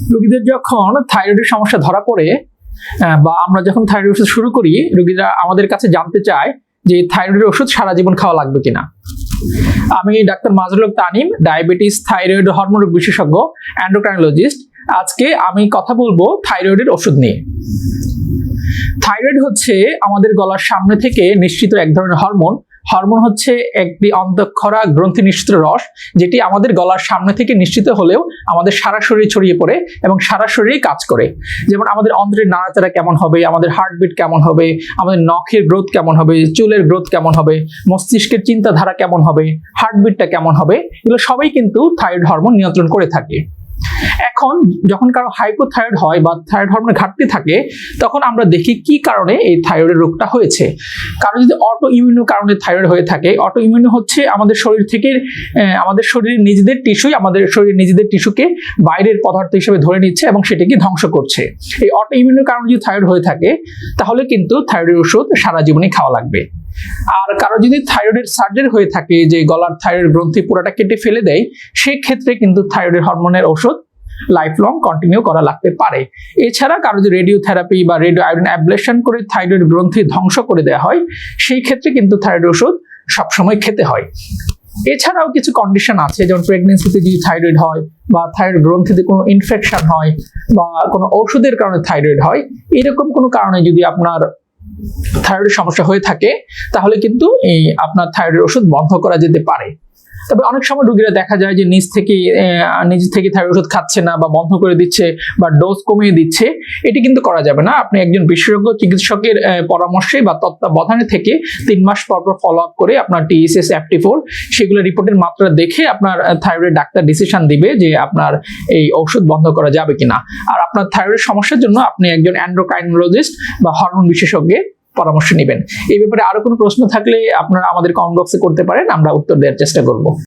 রোগীদের যখন থাইরয়েডের সমস্যা ধরা পড়ে বা আমরা যখন থাইরয়েড ওষুধ শুরু করি, রোগীরা আমাদের কাছে জানতে চায় যে থাইরয়েডের ওষুধ সারা জীবন খাওয়া লাগবে কিনা। আমি doctor Mazrul Tanim diabetes thyroid hormone বিশেষজ্ঞ অ্যান্ডোক্রাইনোলজিস্ট আজকে আমি কথা বলব থাইরয়েডের ওষুধ নিয়ে। থাইরয়েড হচ্ছে আমাদের গলার সামনে থেকে নিশ্চিত এক ধরনের হরমোন হরমোন হচ্ছে একটি অন্তঃক্ষরা গ্রন্থি নিশ্চিত রস, যেটি আমাদের গলার সামনে থেকে নিশ্চিত হলেও আমাদের সারা শরীরে ছড়িয়ে পড়ে এবং সারা শরীরে কাজ করে। যেমন আমাদের অন্ত্রের নাড়াচাড়া কেমন হবে, আমাদের হার্টবিট কেমন হবে, আমাদের নখের গ্রোথ কেমন হবে, চুলের গ্রোথ কেমন হবে, মস্তিষ্কের চিন্তাধারা কেমন হবে হার্টবিটটা কেমন হবে, এগুলো সবাই কিন্তু থাইরয়েড হরমোন নিয়ন্ত্রণ করে থাকে। এখন যখন কারও হাইপোথাইরয়েড হয় বা থাইরয়েড হরমোনের ঘাটতি থাকে, তখন আমরা দেখি কি কারণে এই থাইরয়েডের রোগটা হয়েছে। কারণ যদি অটো ইমিউনো কারণে থাইরয়েড হয়ে থাকে অটো ইমিউনো হচ্ছে আমাদের শরীর থেকে আমাদের শরীরের নিজেদের টিস্যুই আমাদের শরীরের নিজেদের টিস্যুকে বাইরের পদার্থ হিসেবে ধরে নিচ্ছে এবং সেটাকে ধ্বংস করছে। এই অটো ইমিউনোর কারণে যদি থাইরয়েড হয়ে থাকে, তাহলে কিন্তু থাইরয়েডের ওষুধ সারা জীবনই খাওয়া লাগবে। আর কারও যদি থাইরয়েডের সার্জারি হয়ে থাকে, যে গলার থাইরয়েড গ্রন্থি পুরোটা কেটে ফেলে দেয় সেই ক্ষেত্রে কিন্তু থাইরয়েড হরমোনের ওষুধ লাইফ লং কন্টিনিউ করা লাগতে পারে। এছাড়া কারও যদি রেডিও থেরাপি বা রেডিও আয়োডিন অ্যাবলেশন করে থাইরয়েড গ্রন্থি ধ্বংস করে দেওয়া হয় সেই ক্ষেত্রে কিন্তু থাইরয়েড ওষুধ সবসময় খেতে হয়। এছাড়াও কিছু কন্ডিশন আছে, যেমন প্রেগনেন্সিতে যদি থাইরয়েড হয় বা থাইরয়েড গ্রন্থিতে কোনো ইনফেকশন হয় বা কোনো ওষুধের কারণে থাইরয়েড হয়, এরকম কোনো কারণে যদি আপনার থাইরয়েডের সমস্যা হয়ে থাকে তাহলে কিন্তু এই আপনার থাইরয়েড ওষুধ বন্ধ করা যেতে পারে। তবে অনেক সময় রোগীরা দেখা যায় যে নিজ থেকে নিজ থেকে থাইরয়েড ওষুধ খাচ্ছে না বা বন্ধ করে দিচ্ছে বা ডোজ কমিয়ে দিচ্ছে, এটি কিন্তু করা যাবে না। আপনি একজন বিশেষজ্ঞ চিকিৎসকের পরামর্শে বা তত্ত্বাবধানে থেকে তিন মাস পর পর ফলো আপ করে আপনার টিএসএস অ্যাপটি ফোর সেগুলো রিপোর্টের মাত্রা দেখে আপনার থাইরয়েড ডাক্তার ডিসিশন দিবে যে আপনার এই ওষুধ বন্ধ করা যাবে কিনা। আর আপনার থাইরয়েড সমস্যার জন্য আপনি একজন অ্যান্ড্রোকাইনোলজিস্ট বা হরমোন বিশেষজ্ঞের পরামর্শ নেবেন। এই ব্যাপারে আরও কোনো প্রশ্ন থাকলে আপনারা আমাদের কমেন্ট বক্সে করতে পারেন, আমরা উত্তর দেওয়ার চেষ্টা করব।